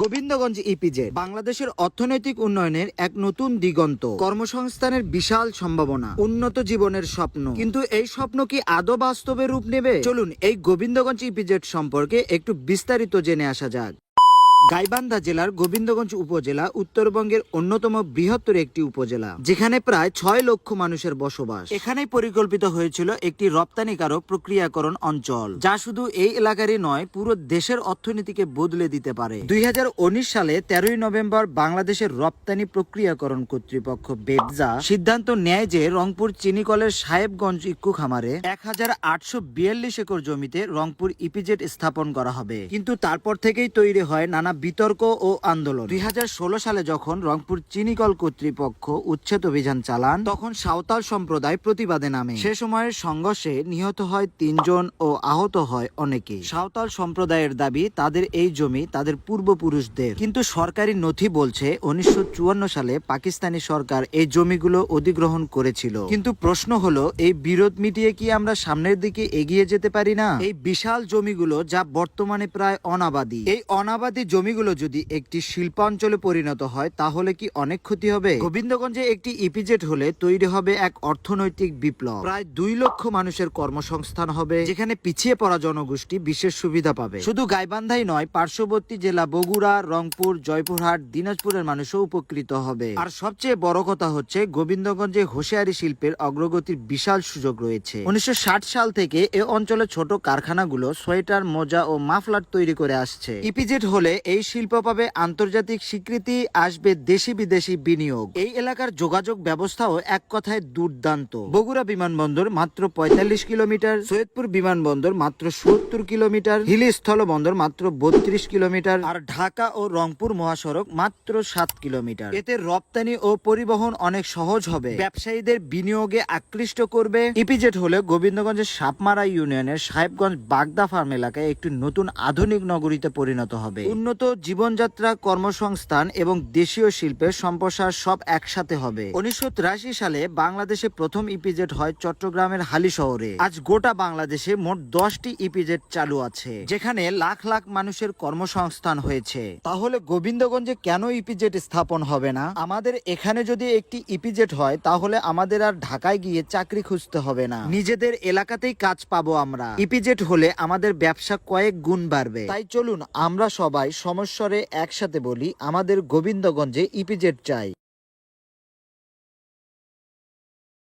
গোবিন্দগঞ্জ ইপিজে বাংলাদেশের অর্থনৈতিক উন্নয়নের এক নতুন দিগন্ত। কর্মসংস্থানের বিশাল সম্ভাবনা, উন্নত জীবনের স্বপ্ন। কিন্তু এই স্বপ্ন কি আদৌ বাস্তবে রূপ নেবে? চলুন এই গোবিন্দগঞ্জ ইপিজেড সম্পর্কে একটু বিস্তারিত জেনে আসা যাক। গাইবান্ধা জেলার গোবিন্দগঞ্জ উপজেলা উত্তরবঙ্গের অন্যতম বৃহত্তর একটি উপজেলা, যেখানে প্রায় ছয় লক্ষ মানুষের বসবাস। এখানে পরিকল্পিত হয়েছিল একটি রপ্তানিকারক প্রক্রিয়াকরণ অঞ্চল, যা শুধু এই এলাকারই নয়, পুরো দেশের অর্থনীতিকে বদলে দিতে পারে। দুই সালে তেরোই নভেম্বর বাংলাদেশের রপ্তানি প্রক্রিয়াকরণ কর্তৃপক্ষ বেবজা সিদ্ধান্ত নেয় যে রংপুর চিনিকলের সাহেবগঞ্জ ইক্কু খামারে এক হাজার আটশো বিয়াল্লিশ একর জমিতে রংপুর ইপিজেড স্থাপন করা হবে। কিন্তু তারপর থেকেই তৈরি হয় নানা বিতর্ক ও আন্দোলন। দুই হাজার ষোলো সালে যখন রংপুর চিনিকল কর্তৃপক্ষ উচ্ছেদ অভিযান চালান, তখন সাঁওতাল সম্প্রদায় প্রতিবাদে নামে। সে সময়ের সংঘর্ষে নিহত হয় তিনজন ও আহত হয় অনেকে। সাঁওতাল সম্প্রদায়ের দাবি, তাদের এই জমি তাদের পূর্বপুরুষদের। কিন্তু সরকারি নথি বলছে, উনিশশো চুয়ান্ন সালে পাকিস্তানি সরকার এই জমিগুলো অধিগ্রহণ করেছিল। কিন্তু প্রশ্ন হলো, এই বিরোধ মিটিয়ে কি আমরা সামনের দিকে এগিয়ে যেতে পারি না? এই বিশাল জমিগুলো যা বর্তমানে প্রায় অনাবাদী। এই অনাবাদী জমিগুলো যদি একটি শিল্পাঞ্চলে পরিণত হয়, তাহলে কি অনেক ক্ষতি হবে? গোবিন্দগঞ্জে একটি ইপিজেট হলে তৈরি হবে এক অর্থনৈতিক বিপ্লব। প্রায় দুই লক্ষ মানুষের কর্মসংস্থান হবে, যেখানে পিছিয়ে পড়া জনগোষ্ঠী বিশেষ সুবিধা পাবে। শুধু গাইবান্ধাই নয়, পার্শ্ববর্তী জেলা বগুড়া, রংপুর, জয়পুরহাট, দিনাজপুরের মানুষও উপকৃত হবে। আর সবচেয়ে বড় কথা হচ্ছে, গোবিন্দগঞ্জে হোশিয়ারি শিল্পের অগ্রগতির বিশাল সুযোগ রয়েছে। উনিশশো ষাট সাল থেকে এ অঞ্চলে ছোট কারখানাগুলো সোয়েটার, মোজা ও মাফলার তৈরি করে আসছে। ইপিজেড হলে এই শিল্প পাবে আন্তর্জাতিক স্বীকৃতি, আসবে দেশি বিদেশি বিনিয়োগ। এই এলাকার যোগাযোগ ব্যবস্থাও এক কথায় দুর্দান্ত। বগুড়া বিমানবন্দর মাত্র পঁয়তাল্লিশ কিলোমিটার, সৈয়দপুর বিমানবন্দর মাত্র সত্তর কিলোমিটার হিলি স্থল বন্দর মাত্র বত্রিশ কিলোমিটার, আর ঢাকা ও রংপুর মহাসড়ক মাত্র সাত কিলোমিটার। এতে রপ্তানি ও পরিবহন অনেক সহজ হবে। ব্যবসায়ীদের বিনিয়োগে আকৃষ্ট করবে ইপিজেট হলে গোবিন্দগঞ্জের সাপমারা ইউনিয়নের সাহেবগঞ্জ বাগদা ফার্ম এলাকায় একটি নতুন আধুনিক নগরীতে পরিণত হবে। উন্নত জীবনযাত্রা, কর্মসংস্থান এবং দেশীয় শিল্পের সম্প্রসার সব একসাথে হবে। উনিশশো সালে বাংলাদেশে প্রথম ইপিজেট হয় চট্টগ্রামের হালি শহরে। আজ গোটা বাংলাদেশে মোট দশটি ইপিজেট চালু আছে, যেখানে লাখ লাখ মানুষের কর্মসংস্থান হয়েছে। তাহলে গোবিন্দগঞ্জে কেন ইপিজেড স্থাপন হবে না? আমাদের এখানে যদি একটি ইপিজেট হয়, তাহলে আমাদের আর ঢাকায় গিয়ে চাকরি খুঁজতে হবে না। নিজেদের এলাকাতেই কাজ পাবো আমরা। ইপিজেট হলে আমাদের ব্যবসা কয়েক গুণ বাড়বে। তাই চলুন আমরা সবাই সমস্বরে একসাথে বলি আমাদের গোবিন্দগঞ্জে ইপিজেড চাই।